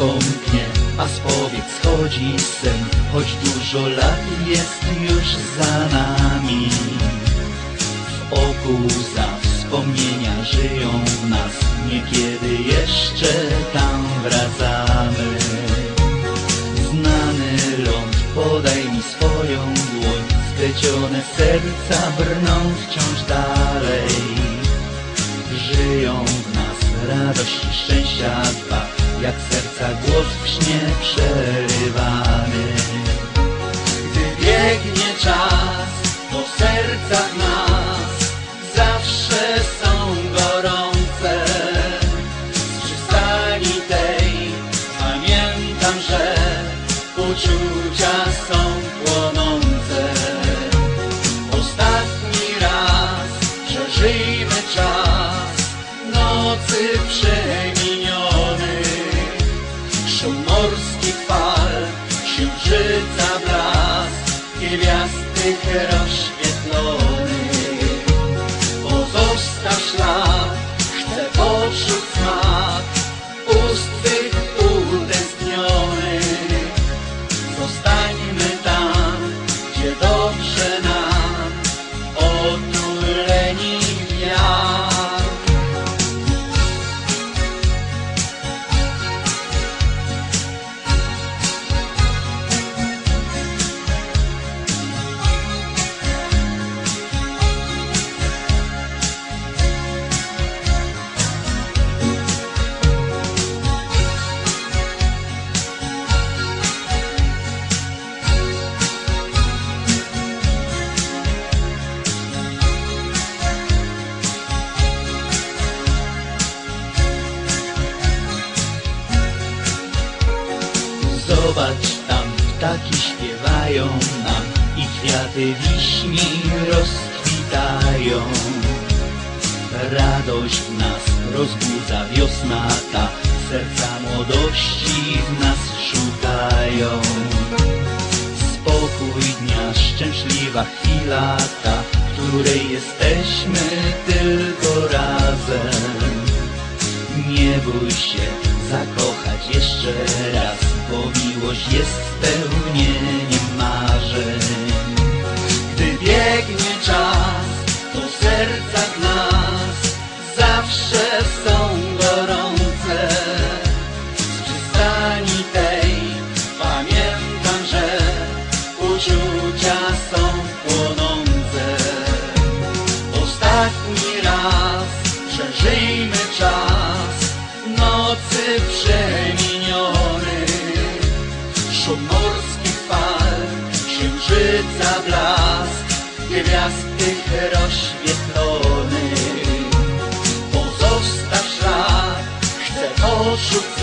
skąpnie, a z powiek schodzi sen, choć dużo lat jest już za nami. W oku za wspomnienia żyją w nas, niekiedy jeszcze tam wracamy. Znany ląd, podaj mi swoją dłoń, splecione serca brną wciąż dalej. Czas, serca w nas zawsze są gorące. Z przystani tej pamiętam, że uczucia są płonące. Ostatni raz przeżyjmy czas nocy przemieniony. Szum morskich fal, księżyca blask, тебя скрыть рожь весной. Zobacz tam, ptaki śpiewają nam i kwiaty wiśni rozkwitają. Radość w nas rozbudza wiosna ta, serca młodości w nas szukają. Spokój dnia, szczęśliwa chwila ta, której jesteśmy tylko razem. Nie bój się zakochać jeszcze raz, bo miłość jest spełnieniem marzeń. Gdy biegnie czas, to serca w nas zawsze są gwiazd tych rozświetlony. Pozostaw ślad, chcę poczuć